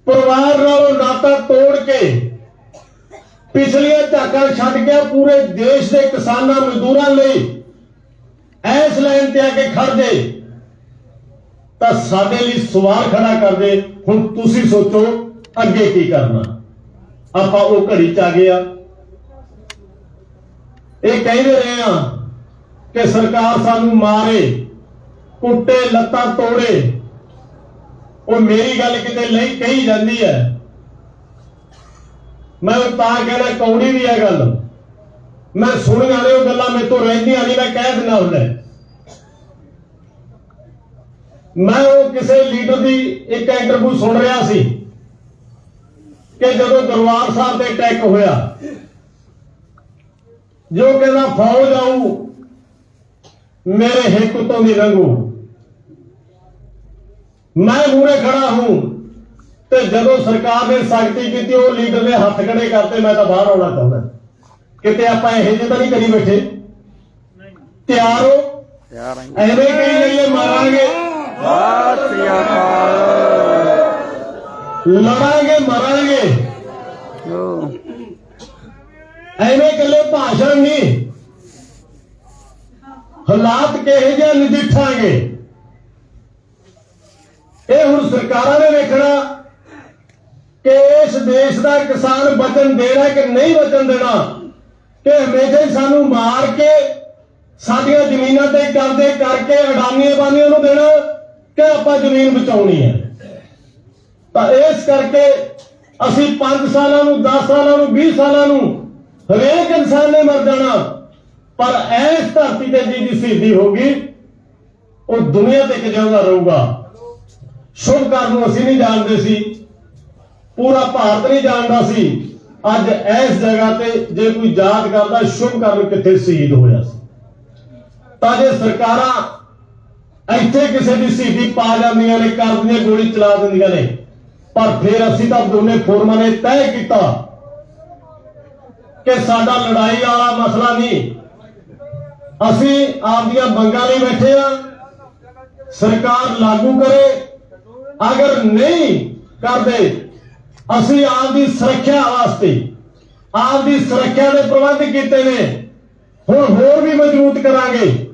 ਪਰਿਵਾਰ ਨਾਲੋਂ ਨਾਤਾ ਤੋੜ ਕੇ ਪਿਛਲੀਆਂ ਝਾਕਾਂ ਛੱਡ ਕੇ ਪੂਰੇ ਦੇਸ਼ ਦੇ ਕਿਸਾਨਾਂ, ਮਜ਼ਦੂਰਾਂ ਲਈ ਐਸ ਲਾਈਨ ਤੇ ਆ ਕੇ ਖੜ ਦੇ ਤਾਂ ਸਾਡੇ ਲਈ ਸਵਾਲ ਖੜਾ ਕਰਦੇ, ਹੁਣ ਤੁਸੀਂ ਸੋਚੋ ਅੱਗੇ ਕੀ ਕਰਨਾ। ਆਪਾਂ ਉਹ ਘੜੀ ਚ ਆ ਗਏ ਆ। ਇਹ ਕਹਿੰਦੇ ਰਹੇ ਆ ਕਿ ਸਰਕਾਰ ਸਾਨੂੰ ਮਾਰੇ, ਕੁੱਟੇ, ਲੱਤਾਂ ਤੋੜੇ। ਉਹ ਮੇਰੀ ਗੱਲ ਕਿਤੇ ਲਈ ਕਹੀ ਜਾਂਦੀ ਹੈ। ਮੈਂ ਉਹ ਤਾਂ ਕਹਿਣਾ ਕੌੜੀ ਵੀ ਹੈ ਗੱਲ। ਮੈਂ ਸੁਣ ਵਾਲੇ ਉਹ ਗੱਲਾਂ ਮੇਰੇ ਤੋਂ ਰਹਿੰਦੀਆਂ ਨਹੀਂ, ਮੈਂ ਕਹਿ ਦਿੰਦਾ ਹੁੰਦਾ। ਮੈਂ ਉਹ ਕਿਸੇ ਲੀਡਰ ਦੀ ਇੱਕ ਇੰਟਰਵਿਊ ਸੁਣ ਰਿਹਾ ਸੀ। ਕਿ ਜਦੋਂ ਦਰਬਾਰ ਸਾਹਿਬ ਤੇ ਅਟੈਕ ਹੋਇਆ ਜੋ ਕਹਿੰਦਾ ਫੌਜ ਆਊ ਮੇਰੇ ਹਿੱਕ ਤੋਂ ਦੀ ਲੰਘੂ। ਮੈਂ ਮੂਰੇ ਖੜਾ ਹੂੰ ਤੇ ਜਦੋਂ ਸਰਕਾਰ ਨੇ ਸਖਤੀ ਕੀਤੀ ਉਹ ਲੀਡਰ ਨੇ ਹੱਥ ਖੜੇ ਕਰਤੇ ਮੈਂ ਤਾਂ ਬਾਹਰ ਆਉਣਾ ਚਾਹੁੰਦਾ। ਕਿਤੇ ਆਪਾਂ ਇਹੋ ਜਿਹੇ ਤਾਂ ਨਹੀਂ ਕਰੀ ਬੈਠੇ? ਤਿਆਰ ਹੋ? ਤਿਆਰ ਐਵੇਂ ਕਹੀ ਲਈਏ ਮਾਰਾਂਗੇ। ਸਤਿ ਸ੍ਰੀ ਅਕਾਲ। ਲੜਾਂਗੇ ਮਰਾਂਗੇ ਐਵੇਂ ਕੱਲੇ ਭਾਸ਼ਣ ਨਹੀਂ ਹਾਲਾਤ ਕਿਹੋ ਜਿਹੇ ਨਜਿੱਠਾਂਗੇ ਇਹ ਹੁਣ ਸਰਕਾਰਾਂ ਨੇ ਵੇਖਣਾ ਕਿ ਇਸ ਦੇਸ਼ ਦਾ ਕਿਸਾਨ ਬਚਨ ਦੇਣਾ ਕਿ ਨਹੀਂ ਵਚਨ ਦੇਣਾ, ਕਿ ਹਮੇਸ਼ਾ ਹੀ ਸਾਨੂੰ ਮਾਰ ਕੇ ਸਾਡੀਆਂ ਜ਼ਮੀਨਾਂ ਤੇ ਕਬਜ਼ੇ ਕਰਕੇ ਅਡਾਨੀਆਂ ਬਾਨੀਆਂ ਨੂੰ ਦੇਣਾ ਕਿ ਆਪਾਂ ਜ਼ਮੀਨ ਬਚਾਉਣੀ ਹੈ। ਤਾਂ ਇਸ ਕਰਕੇ ਅਸੀਂ 5 ਸਾਲਾਂ ਨੂੰ 10 ਸਾਲਾਂ ਨੂੰ 20 ਸਾਲਾਂ ਨੂੰ ਹਰੇਕ ਇਨਸਾਨ ਨੇ ਮਰ ਜਾਣਾ। ਪਰ ਇਸ ਧਰਤੀ ਤੇ ਜਿਹਦੀ ਸ਼ਹੀਦੀ ਹੋਗੀ ਉਹ ਦੁਨੀਆ ਤੇ ਇੱਕ ਜਿਉਂਦਾ ਰਹੂਗਾ। ਸ਼ੁਭ ਕਰਨ ਨੂੰ ਅਸੀਂ ਨਹੀਂ ਜਾਣਦੇ ਸੀ। ਪੂਰਾ ਭਾਰਤ ਨਹੀਂ ਜਾਣਦਾ ਸੀ। ਅੱਜ ਇਸ ਜਗ੍ਹਾ ਤੇ ਜੇ ਕੋਈ ਯਾਦ ਕਰਦਾ, ਸ਼ੁਭ ਕਰਨ ਕਿੱਥੇ ਸ਼ਹੀਦ ਹੋਇਆ ਸੀ। ਤਾਂ ਜੇ ਸਰਕਾਰਾਂ ਇੱਥੇ ਕਿਸੇ ਦੀ ਸੀਟੀ ਪਾ ਜਾਂਦੀਆਂ ਨੇ ਕਰਦੀਆਂ ਗੋਲੀ ਚਲਾ ਦਿੰਦੀਆਂ ਨੇ ਪਰ ਫਿਰ ਅਸੀਂ ਤਾਂ ਦੋਨੇ ਫੋਰਮਾਂ ਨੇ ਤੈਅ ਕੀਤਾ ਕਿ ਸਾਡਾ ਲੜਾਈ ਵਾਲਾ ਮਸਲਾ ਨਹੀਂ। ਅਸੀਂ ਆਪਦੀਆਂ ਮੰਗਾਂ ਲਈ ਬੈਠੇ ਆ ਸਰਕਾਰ ਲਾਗੂ ਕਰੇ। ਅਗਰ ਨਹੀਂ ਕਰਦੇ, ਅਸੀਂ ਆਪ ਦੀ ਸੁਰੱਖਿਆ ਵਾਸਤੇ ਆਪ ਦੀ ਸੁਰੱਖਿਆ ਦੇ ਪ੍ਰਬੰਧ ਕੀਤੇ ਨੇ। ਹੁਣ ਹੋਰ ਵੀ ਮਜ਼ਬੂਤ ਕਰਾਂਗੇ।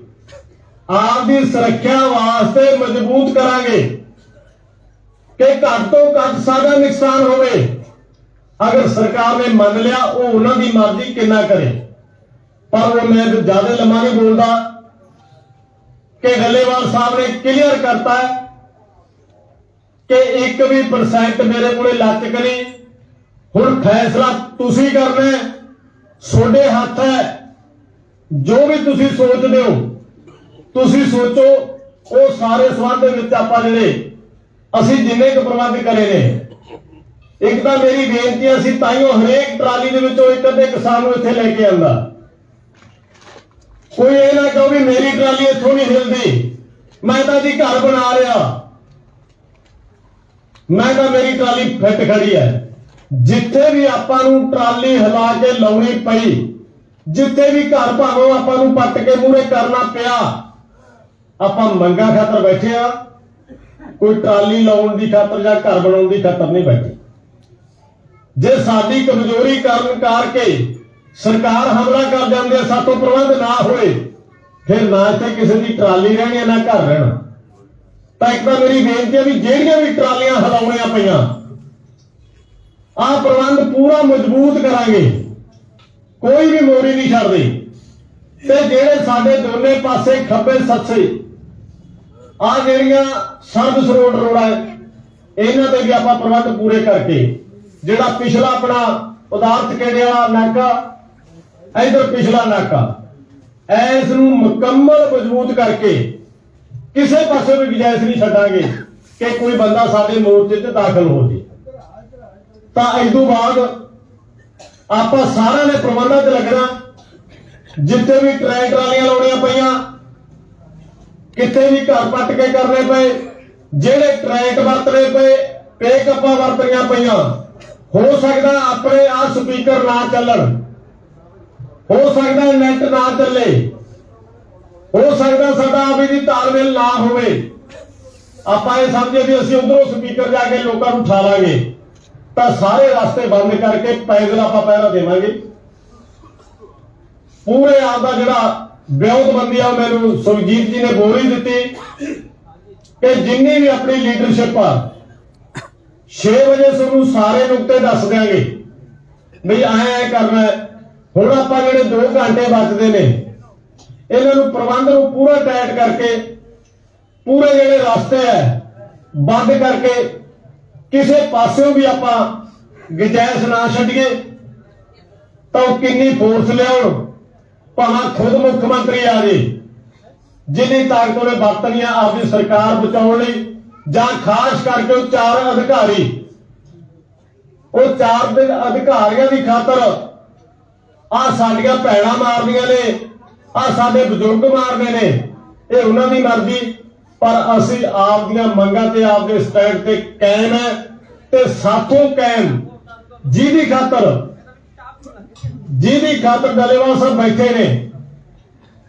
ਆਪ ਦੀ ਸੁਰੱਖਿਆ ਵਾਸਤੇ ਮਜ਼ਬੂਤ ਕਰਾਂਗੇ। ਕਿ ਘੱਟ ਤੋਂ ਘੱਟ ਸਾਡਾ ਨੁਕਸਾਨ ਹੋਵੇ। ਅਗਰ ਸਰਕਾਰ ਨੇ ਮੰਨ ਲਿਆ, ਉਹ ਉਹਨਾਂ ਦੀ ਮਰਜ਼ੀ ਕਿੰਨਾ ਕਰੇ। ਪਰ ਉਹ ਮੈਂ ਜ਼ਿਆਦਾ ਲੰਮਾ ਨਹੀਂ ਬੋਲਦਾ। ਕਿ ਗੱਲੇਵਾਲ ਸਾਹਿਬ ਨੇ ਕਲੀਅਰ ਕਰਤਾ ਕਿ ਇੱਕ ਵੀ ਪਰਸੈਂਟ ਮੇਰੇ ਕੋਲੇ ਲੱਚ ਕਰੀ ਹੁਣ ਫੈਸਲਾ ਤੁਸੀਂ ਕਰਨਾ ਤੁਹਾਡੇ ਹੱਥ ਹੈ। ਜੋ ਵੀ ਤੁਸੀਂ ਸੋਚਦੇ ਹੋ, ਤੁਸੀਂ ਸੋਚੋ, ਉਹ ਸਾਰੇ ਸਬੰਧ ਦੇ ਵਿੱਚ ਆਪਾਂ ਜਿਹੜੇ ਅਸੀਂ ਜਿੰਨੇ ਕੁ ਪ੍ਰਬੰਧ ਕਰੇ ਨੇ, ਇੱਕ ਤਾਂ ਮੇਰੀ ਬੇਨਤੀ ਹੈ, ਅਸੀਂ ਤਾਈਓ ਹਰੇਕ ਟਰਾਲੀ ਦੇ ਵਿੱਚੋਂ ਇੱਕ ਅੱਧੇ ਕਿਸਾਨ ਨੂੰ ਇੱਥੇ ਲੈ ਕੇ ਆਂਦਾ ਕੋਈ ਇਹ ਨਾ ਕਹੋ ਵੀ ਮੇਰੀ ਟਰਾਲੀ ਇੱਥੋਂ ਨਹੀਂ ਹਿਲਦੀ। ਮੈਂ ਤਾਂ ਜੀ ਘਰ ਬਣਾ ਰਿਹਾ। ਮੈਂ ਤਾਂ ਮੇਰੀ ਟਰਾਲੀ ਫਿੱਟ ਖੜੀ ਹੈ। ਜਿੱਥੇ ਵੀ ਆਪਾਂ ਨੂੰ ਟਰਾਲੀ ਹਿਲਾ ਕੇ ਲਾਉਣੀ ਪਈ, ਜਿੱਥੇ ਵੀ ਘਰ ਭਾਵੇਂ ਆਪਾਂ ਨੂੰ ਪੱਟ ਕੇ ਮੂਹਰੇ ਕਰਨਾ ਪਿਆ, ਆਪਾਂ ਮੰਗਾ ਖਾਤਰ ਬੈਠੇ ਆ ਕੋਈ ਟਰਾਲੀ ਲਾਉਣ ਦੀ ਖਾਤਰ ਜਾਂ ਘਰ ਬਣਾਉਣ ਦੀ ਖਾਤਰ ਨਹੀਂ ਬੈਠੇ। ਜੇ ਸਾਡੀ ਕਮਜ਼ੋਰੀ ਕਾਰਨ ਕਰਕੇ ਸਰਕਾਰ ਹਮਲਾ ਕਰ ਜਾਂਦੀ ਹੈ, ਸਾਤੋਂ ਪ੍ਰਬੰਧ ਨਾ ਹੋਏ, ਫਿਰ ਨਾ ਇੱਥੇ ਕਿਸੇ ਦੀ ਟਰਾਲੀ ਰਹਿਣੀ ਹੈ, ਨਾ ਘਰ ਰਹਿਣਾ। ਤਾਂ ਇੱਕ ਤਾਂ ਮੇਰੀ ਬੇਨਤੀ ਹੈ ਵੀ ਜਿਹੜੀਆਂ ਵੀ ਟਰਾਲੀਆਂ ਹਲਾਉਣੀਆਂ ਪਈਆਂ, ਆਹ ਪ੍ਰਬੰਧ ਪੂਰਾ ਮਜ਼ਬੂਤ ਕਰਾਂਗੇ। ਕੋਈ ਵੀ ਮੋਰੀ ਨਹੀਂ ਛੱਡਦੇ। ਤੇ ਜਿਹੜੇ ਸਾਡੇ ਦੋਨੇ ਪਾਸੇ ਖੱਬੇ ਸੱਸੇ ਆ ਜਿਹੜੀਆਂ ਸਰਦ ਸਰੋਡ ਰੋੜਾ ਇਹਨਾਂ ਤੇ ਵੀ ਆਪਾਂ ਪ੍ਰਬੰਧ ਪੂਰੇ ਕਰਕੇ, ਜਿਹੜਾ ਪਿਛਲਾ ਆਪਣਾ ਪਦਾਰਥ ਕਿਹੜੇ ਵਾਲਾ ਨਾਕਾ? ਇਧਰ ਪਿਛਲਾ ਨਾਕਾ। ਐਸ ਨੂੰ ਮੁਕੰਮਲ ਮਜ਼ਬੂਤ ਕਰਕੇ ਕਿਸੇ ਪਾਸੇ ਵੀ ਗੁਜਾਇਸ਼ ਨਹੀਂ ਛੱਡਾਂਗੇ ਕਿ ਕੋਈ ਬੰਦਾ ਸਾਡੇ ਮੋਰਚੇ ਤੇ ਦਾਖਲ ਹੋ ਜੇ। ਤਾਂ ਇਸ ਤੋਂ ਬਾਅਦ ਆਪਾਂ ਸਾਰਿਆਂ ਨੇ ਪ੍ਰਬੰਧਾਂ 'ਚ ਲੱਗਣਾ, ਜਿੱਥੇ ਵੀ ਟਰੈਕ ਟਰਾਲੀਆਂ ਲਾਉਣੀਆਂ ਪਈਆਂ ਕਿਤੇ ਵੀ ਘਰ ਪੱਟ ਕੇ ਕਰਨੇ ਪਏ, ਜਿਹੜੇ ਟਰੈਕ ਵਰਤਣੇ ਪਏ ਪੇਕਅਪਾਂ ਵਰਤਣੀਆਂ ਪਈਆਂ। ਹੋ ਸਕਦਾ ਆਪਣੇ ਆ ਸਪੀਕਰ ਨਾ ਚੱਲਣ। ਹੋ ਸਕਦਾ ਨੈਟ ਨਾ ਚੱਲੇ। ਹੋ ਸਕਦਾ ਸਾਡਾ ਆਪੀ ਦੀ ਤਾਲਮੇਲ ਨਾ ਹੋਵੇ। ਆਪਾਂ ਇਹ ਸਮਝੇ ਵੀ ਅਸੀਂ ਉਧਰੋਂ ਸਪੀਕਰ ਜਾ ਕੇ ਲੋਕਾਂ ਨੂੰ ਉਠਾ ਲਾਂਗੇ ਤਾਂ ਸਾਰੇ ਰਸਤੇ ਬੰਦ ਕਰਕੇ ਪੈਦਲ ਆਪਾਂ ਪਹਿਰਾ ਦੇਵਾਂਗੇ। ਪੂਰੇ ਆਪ ਦਾ ਜਿਹੜਾ ਵਿਉਂਤਬੰਦੀ ਆ ਮੈਨੂੰ ਸੁਖਜੀਤ ਜੀ ਨੇ ਬੋਲੀ ਦਿੱਤੀ ਕਿ ਜਿੰਨੀ ਵੀ ਆਪਣੀ ਲੀਡਰਸ਼ਿਪ ਆ 6 ਵਜੇ ਤੁਹਾਨੂੰ ਸਾਰੇ ਨੁਕਤੇ ਦੱਸ ਦਿਆਂਗੇ। ਵੀ ਐਂ ਐਂ ਕਰਨਾ ਹੁਣ ਆਪਾਂ ਜਿਹੜੇ 2 ਘੰਟੇ ਬਚਦੇ ਨੇ, ਇਹਨਾਂ ਨੂੰ ਪ੍ਰਬੰਧ ਨੂੰ ਪੂਰਾ ਟਾਈਟ ਕਰਕੇ, ਪੂਰੇ ਜਿਹੜੇ ਰਸਤੇ ਹੈ, ਬੰਦ ਕਰਕੇ ਕਿਸੇ ਪਾਸਿਓਂ ਵੀ ਆਪਾਂ ਗੁੰਜਾਇਸ਼ ਨਾ ਛੱਡੀਏ, ਤਾਂ ਉਹ ਕਿੰਨੀ ਫੋਰਸ ਲਿਆਉਣ। ਭਾਵੇਂ ਖੁਦ ਮੁੱਖ ਮੰਤਰੀ ਆ ਜੇ, ਜਿੰਨੀ ਤਾਕਤ ਉਹਨੇ ਵਰਤਣੀ ਆ ਆਪਦੀ ਸਰਕਾਰ ਬਚਾਉਣ ਲਈ, ਜਾਂ ਖਾਸ ਕਰਕੇ ਉਹ ਚਾਰ ਅਧਿਕਾਰੀ। ਉਹ ਚਾਰ ਦੇ ਅਧਿਕਾਰੀਆਂ ਦੀ ਖਾਤਰ ਆ ਸਾਡੀਆਂ ਭੈਣਾਂ ਮਾਰਦੀਆਂ ਨੇ ਆ ਸਾਡੇ ਬਜ਼ੁਰਗ ਮਾਰਦੇ ਨੇ, ਇਹ ਉਹਨਾਂ ਦੀ ਮਰਜ਼ੀ। ਪਰ ਅਸੀਂ ਆਪ ਦੀਆਂ ਮੰਗਾਂ ਤੇ ਆਪ ਦੇ ਸਟੈਂਡ ਤੇ ਕਾਇਮ ਹੈ ਤੇ ਸਾਥੋਂ ਕਾਇਮ, ਜਿਹਦੀ ਖਾਤਰ ਜਿਹਦੀ ਖਾਤਰ ਡੱਲੇਵਾਲ ਸਾਹਿਬ ਬੈਠੇ ਨੇ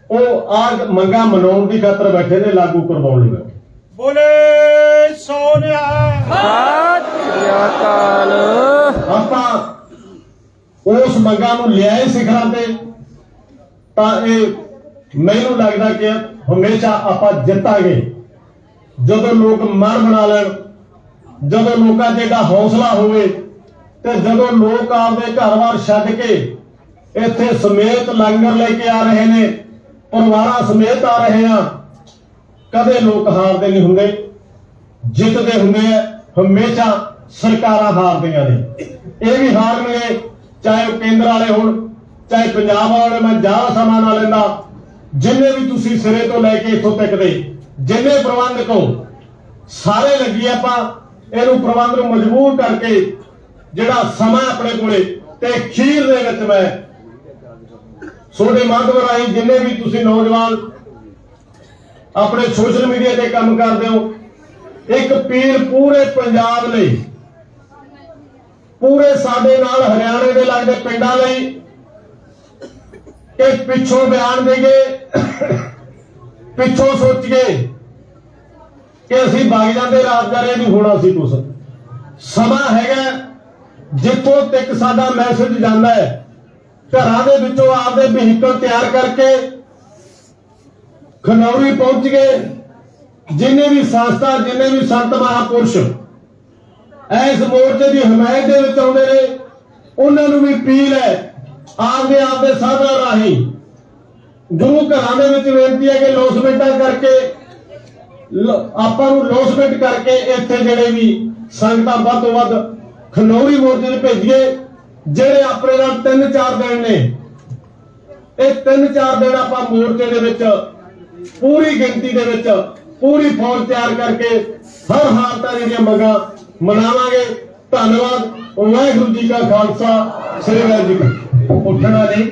ਉਹ ਆ ਮੰਗਾਂ ਮਨਾਉਣ ਦੀ ਖਾਤਰ ਬੈਠੇ ਨੇ ਲਾਗੂ ਕਰਵਾਉਣ ਲਈ ਬੈਠੇ। ਬੋਲੇ ਸੋਨਿਆ ਸਤਿ ਸ੍ਰੀ ਅਕਾਲ। ਆਪਾਂ ਉਸ ਮੰਗਾਂ ਨੂੰ ਲਿਆਏ ਸਿਖਰਾਂ ਤੇ ਤਾਂ ਇਹ ਮੈਨੂੰ ਲੱਗਦਾ ਕਿ ਹਮੇਸ਼ਾ ਆਪਾਂ ਜਿੱਤਾਂਗੇ। ਜਦੋਂ ਲੋਕ ਮਨ ਬਣਾ ਲੈਣ ਜਦੋਂ ਲੋਕਾਂ 'ਚ ਏਡਾ ਹੌਸਲਾ ਹੋਵੇ ਤੇ ਜਦੋਂ ਲੋਕ ਆਪਦੇ ਘਰ-ਬਾਰ ਛੱਡ ਕੇ ਇੱਥੇ ਸਮੇਤ ਲੰਗਰ ਲੈ ਕੇ ਆ ਰਹੇ ਨੇ, ਪਰਿਵਾਰਾਂ ਸਮੇਤ ਆ ਰਹੇ ਆ। ਕਦੇ ਲੋਕ ਹਾਰਦੇ ਨਹੀਂ ਹੁੰਦੇ, ਜਿੱਤਦੇ ਹੁੰਦੇ ਆ, ਹਮੇਸ਼ਾ ਸਰਕਾਰਾਂ ਹਾਰਦੀਆਂ ਨੇ। ਇਹ ਵੀ ਹਾਰਨਗੇ ਚਾਹੇ ਉਹ ਕੇਂਦਰ ਵਾਲੇ ਹੋਣ, ਚਾਹੇ ਪੰਜਾਬ ਵਾਲੇ ਮੈਂ ਜ਼ਿਆਦਾ ਸਮਾਂ ਨਾ ਲੈਂਦਾ। ਜਿੰਨੇ ਵੀ ਤੁਸੀਂ ਸਿਰੇ ਤੋਂ ਲੈ ਕੇ ਇੱਥੋਂ ਤੱਕ ਦੇ, ਜਿੰਨੇ ਪ੍ਰਬੰਧਕ ਹੋ, ਸਾਰੇ ਲੱਗੀ ਆਪਾਂ, ਇਹਨੂੰ ਪ੍ਰਬੰਧ ਨੂੰ ਮਜਬੂਰ ਕਰਕੇ ਜਿਹੜਾ ਸਮਾਂ ਆਪਣੇ ਕੋਲੇ, ਤੇ ਖੀਰ ਦੇ ਵਿੱਚ ਮੈਂ ਤੁਹਾਡੇ ਮਾਧਵ ਰਾਹੀਂ ਜਿੰਨੇ ਵੀ ਤੁਸੀਂ ਨੌਜਵਾਨ ਆਪਣੇ ਸੋਸ਼ਲ ਮੀਡੀਆ ਤੇ ਕੰਮ ਕਰਦੇ ਹੋ, ਇੱਕ ਪੀਰ ਪੂਰੇ ਪੰਜਾਬ ਲਈ, ਪੂਰੇ ਸਾਡੇ ਨਾਲ ਹਰਿਆਣੇ ਦੇ ਲੱਗਦੇ ਪਿੰਡਾਂ ਲਈ ਕਿ ਪਿੱਛੋਂ ਬਿਆਨ ਦੇਗੇ ਪਿੱਛੋਂ ਸੋਚੀਏ ਕਿ ਅਸੀਂ ਬਾਗੀ ਜਾਂਦੇ ਰਾਜਦਾਰੇ ਨਹੀਂ ਹੋਣਾ ਸੀ ਕੁਛ। ਸਮਾਂ ਹੈਗਾ ਜਿੱਥੋਂ ਤੱਕ ਸਾਡਾ ਮੈਸੇਜ ਜਾਂਦਾ ਹੈ। ਘਰਾਂ ਦੇ ਵਿੱਚੋਂ ਆਪਦੇ ਵਹੀਕਲ ਤਿਆਰ ਕਰਕੇ ਖਨੌਰੀ ਪਹੁੰਚ ਗਏ। ਜਿੰਨੇ ਵੀ ਸੰਸਥਾ, ਜਿੰਨੇ ਵੀ ਸੰਤ ਮਹਾਪੁਰਸ਼ ਇਸ ਮੋਰਚੇ ਦੀ ਹਮਾਇਤ ਦੇ ਵਿੱਚ ਆਉਂਦੇ ਨੇ, ਉਹਨਾਂ ਨੂੰ ਵੀ ਅਪੀਲ ਹੈ ਆਪਦੇ ਆਪਦੇ ਸਾਧਨਾਂ ਰਾਹੀਂ ਗੁਰੂ ਘਰਾਂ ਦੇ ਵਿੱਚ ਬੇਨਤੀ ਹੈ ਕਿ ਲੋਸਮੈਂਟਾਂ ਕਰਕੇ ਆਪਾਂ ਨੂੰ ਲੋਸਮੈਂਟ ਕਰਕੇ ਇੱਥੇ ਜਿਹੜੇ ਵੀ ਸੰਗਤਾਂ ਵੱਧ ਤੋਂ ਵੱਧ ਖਨੌਰੀ ਮੋਰਚੇ 'ਚ ਭੇਜੀਏ। ਜਿਹੜੇ ਆਪਣੇ ਨਾਲ ਤਿੰਨ ਚਾਰ ਦਿਨ ਨੇ, ਇਹ ਤਿੰਨ ਚਾਰ ਦਿਨ ਆਪਾਂ ਮੋਰਚੇ ਦੇ ਵਿੱਚ ਪੂਰੀ ਗਿਣਤੀ ਦੇ ਵਿੱਚ ਪੂਰੀ ਫੌਜ ਤਿਆਰ ਕਰਕੇ ਹਰ ਹਾਲਤਾਂ ਜਿਹੜੀਆਂ ਮੰਗਾਂ ਮਨਾਵਾਂਗੇ। ਧੰਨਵਾਦ। ਵਾਹਿਗੁਰੂ ਜੀ ਕਾ ਖਾਲਸਾ, ਸ੍ਰੀ ਵਾਹਿਗੁਰੂ ਜੀ ਉੱਠਣਾ ਨਹੀਂ।